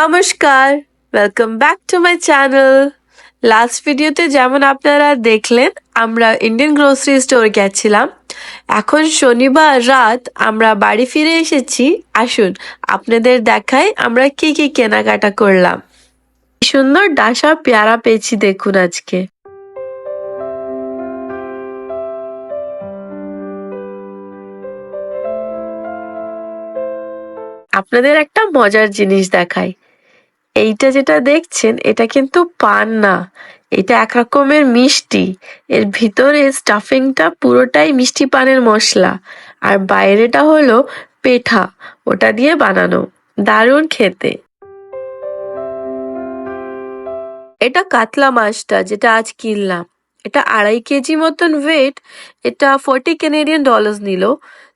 নমস্কার welcome back to my channel last ভিডিওতে যেমন আপনারা দেখলেন, আমরা ইন্ডিয়ান গ্রোসারি স্টোর গেছিলাম। এখন শনিবার রাত, আমরা বাড়ি ফিরে এসেছি। আসুন, আপনাদের দেখাই আমরা কি কি কেনাকাটা করলাম। সুন্দর ডাসা পেয়ারা পেয়েছি দেখুন আজকে। আপনাদের একটা মজার জিনিস দেখাই। এইটা যেটা দেখছেন, এটা কিন্তু পান না এটা এক রকমের মিষ্টি। এর ভিতরে স্টাফিংটা পুরোটাই মিষ্টি পানের মশলা। আর বাইরেটা হলো পেঠা, ওটা দিয়ে বানানো। দারুণ খেতে। এটা কাতলা মাছটা, যেটা আজ কিনলাম। এটা আড়াই কেজি মতন ওয়েট এটা ফোর্টি কেনেডিয়ান ডলার্স নিল।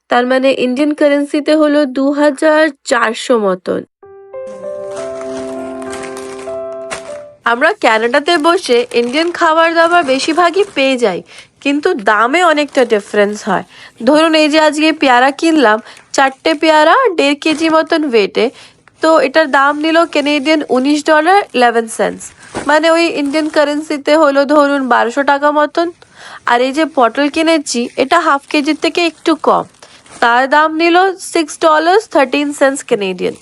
তার মানে ইন্ডিয়ান কারেন্সিতে হলো দু হাজার চারশো মতন। আমরা ক্যানাডাতে বসে ইন্ডিয়ান খাবার দাবার বেশিরভাগই পেয়ে যাই, কিন্তু দামে অনেকটা ডিফারেন্স হয়। ধরুন, এই যে আজকে পেয়ারা কিনলাম, চারটে পেয়ারা দেড় কেজি মতন ওয়েটে তো এটার দাম নিল কেনেডিয়ান উনিশ ডলার ইলেভেন সেন্স মানে ওই ইন্ডিয়ান কারেন্সিতে হলো ধরুন বারোশো টাকা মতন। আর এই যে পটল কিনেছি, এটা হাফ কেজির থেকে একটু কম। তার দাম নিল six dollars thirteen cents Canadian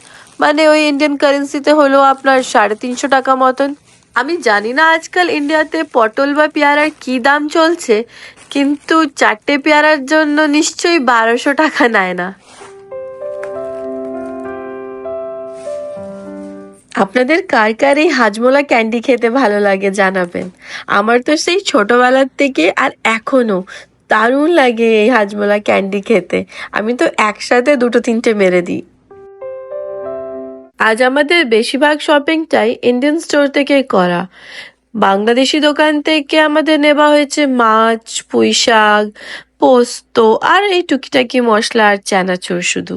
মানে ওই ইন্ডিয়ান কারেন্সিতে হলো আপনার সাড়ে তিনশো টাকা মতন। আমি জানি না আজকাল ইন্ডিয়াতে পটল বা পেয়ারার কি দাম চলছে, কিন্তু চারটে পেয়ারার জন্য নিশ্চয়ই বারোশো টাকা নেয় না। আপনাদের কার কার এই হাজমোলা ক্যান্ডি খেতে ভালো লাগে জানাবেন। আমার তো সেই ছোটবেলার থেকে আর এখনও দারুণ লাগে এই হাজমোলা ক্যান্ডি খেতে। আমি তো একসাথে দুটো তিনটে মেরে দিই। আজ আমাদের বেশিরভাগ শপিংটাই ইন্ডিয়ান স্টোর থেকে করা। বাংলাদেশি দোকান থেকে আমাদের নেওয়া হয়েছে মাছ পুঁই শাক পোস্ত, আর এই টুকিটাকি মশলা আর চানাচুর শুধু।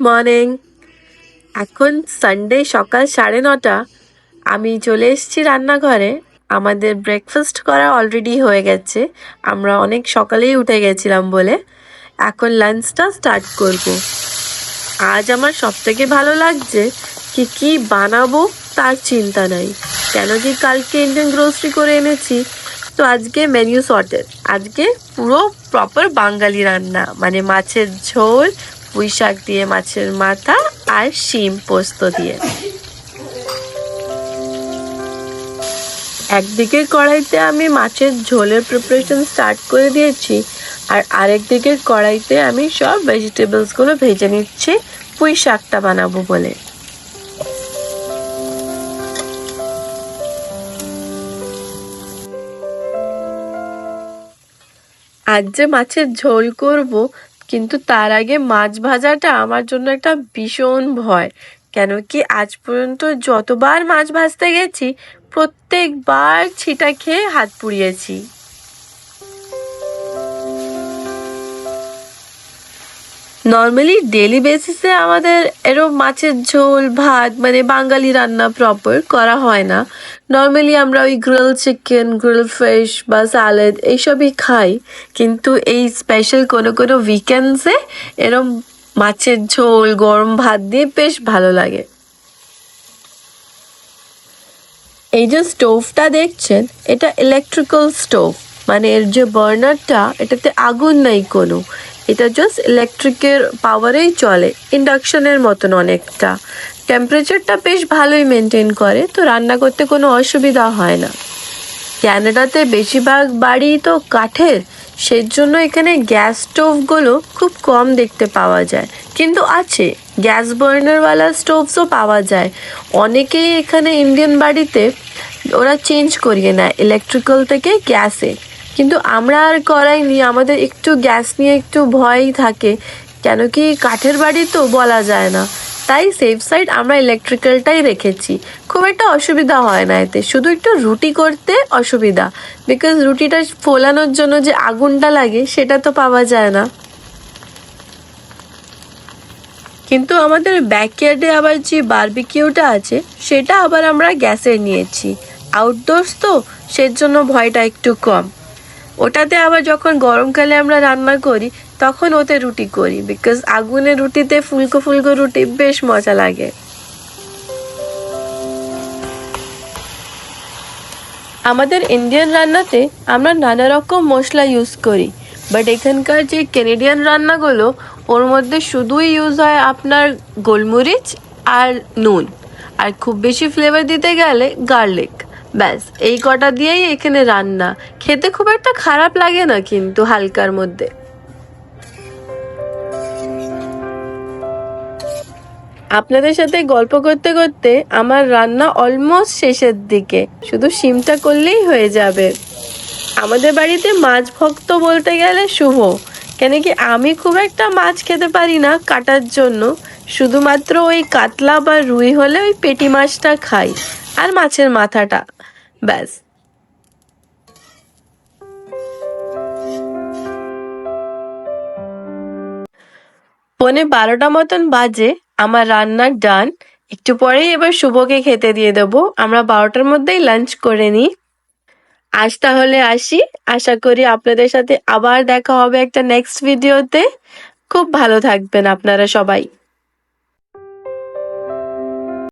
মর্নিং এখন সানডে সকাল সাড়ে নটা। আমি চলে এসেছি রান্নাঘরে। আমাদের ব্রেকফাস্ট করা অলরেডি হয়ে গেছে। আমরা অনেক সকালেই উঠে গেছিলাম বলে। এখন লাঞ্চটা স্টার্ট করব। আজ আমার সব থেকে ভালো লাগছে কি কি বানাবো তার চিন্তা নাই। কেন কি কালকে ইন্ডিয়ান গ্রোসারি করে এনেছি। তো আজকে মেনু সর্টেড আজকে পুরো প্রপার বাঙালি রান্না। মানে মাছের ঝোল পুঁই শাক দিয়ে, মাছের মাথা আর শিম পোস্ত দিয়ে। একদিকে কড়াইতে আমি মাছের ঝোলের প্রিপারেশন স্টার্ট করে দিয়েছি, আর আরেক দিকের কড়াইতে আমি সব ভেজিটেবলসগুলো ভেজে নিচ্ছি, পুঁই শাকটা বানাবো বলে। আজ যে মাছের ঝোল করব কিন্তু তার আগে মাছ ভাজাটা আমার জন্য একটা ভীষণ ভয়। কেন কি আজ পর্যন্ত যতবার মাছ ভাজতে গেছি, প্রত্যেকবার ছিটা খেয়ে হাত পুড়িয়েছি। নর্মালি ডেলি বেসিসে আমাদের এরম মাছের ঝোল, ভাত মানে বাঙালি রান্না প্রপার করা হয় না। নর্মালি আমরা ওই গ্রিল চিকেন গ্রিল ফিশ বা স্যালাড এইসবই খাই। কিন্তু এই স্পেশাল কোনো কোনো উইকেন্ডসে এরম মাছের ঝোল, গরম ভাত দিয়ে বেশ ভালো লাগে। এই যে স্টোভটা দেখছেন, এটা ইলেকট্রিক্যাল স্টোভ মানে এর যে বার্নারটা এটাতে আগুন নাই কোনো। এটা জাস্ট ইলেকট্রিকের পাওয়ারেই চলে। ইন্ডাকশনের মতন অনেকটা। টেম্পারেচারটা বেশ ভালোই মেনটেন করে, তো রান্না করতে কোনো অসুবিধা হয় না। ক্যানাডাতে বেশিরভাগ বাড়ি তো কাঠের সেই জন্য এখানে গ্যাস স্টোভগুলো খুব কম দেখতে পাওয়া যায়। কিন্তু আছে গ্যাস বার্নারওয়ালা স্টোভসও পাওয়া যায়। অনেকেই এখানে ইন্ডিয়ান বাড়িতে ওরা চেঞ্জ করিয়ে নেয় ইলেকট্রিক্যাল থেকে গ্যাসে কিন্তু আমরা আর করাইনি, আমাদের একটু গ্যাস নিয়ে একটু ভয়ই থাকে। কেন কি কাঠের বাড়ি তো বলা যায় না। তাই সেফ সাইড আমরা ইলেকট্রিক্যালটাই রেখেছি। খুব একটা অসুবিধা হয় না এতে। শুধু একটু রুটি করতে অসুবিধা। বিকজ রুটিটা ফোলানোর জন্য যে আগুনটা লাগে, সেটা তো পাওয়া যায় না। কিন্তু আমাদের ব্যাকইয়ার্ডে আবার যে বারবিকিউটা আছে, সেটা আবার আমরা গ্যাসের নিয়েছি। আউটডোরস তো সের জন্য ভয়টা একটু কম। ওটাতে আবার যখন গরমকালে আমরা রান্না করি, তখন ওতে রুটি করি বিকজ আগুনের রুটিতে ফুলকো ফুলকো রুটি বেশ মজা লাগে। আমাদের ইন্ডিয়ান রান্নাতে আমরা নানা রকম মশলা ইউজ করি বাট এখানকার যে কেনেডিয়ান রান্নাগুলো, ওর মধ্যে শুধুই ইউজ হয় আপনার গোলমরিচ আর নুন, আর খুব বেশি ফ্লেভার দিতে গেলে গার্লিক ব্যাস, এই কটা দিয়েই এখানে রান্না। খেতে খুব একটা খারাপ লাগে না কিন্তু হালকার মধ্যে। আপনাদের সাথে গল্প করতে করতে আমার রান্না অলমোস্ট শেষের দিকে। শুধু সিমটা করলেই হয়ে যাবে। আমাদের বাড়িতে মাছ ভক্ত বলতে গেলে শুভ। কেন কি আমি খুব একটা মাছ খেতে পারি না কাটার জন্য। শুধুমাত্র ওই কাতলা বা রুই হলে ওই পেটি মাছটা খাই। আর মাছের মাথাটা, ব্যাস। পনে বারোটা মতন বাজে, আমার রান্নার ডান। একটু পরেই এবার শুভকে খেতে দিয়ে দেবো। আমরা বারোটার মধ্যেই লাঞ্চ করে নিই। আজ তাহলে আসি। আশা করি আপনাদের সাথে আবার দেখা হবে একটা নেক্সট ভিডিওতে খুব ভালো থাকবেন আপনারা সবাই।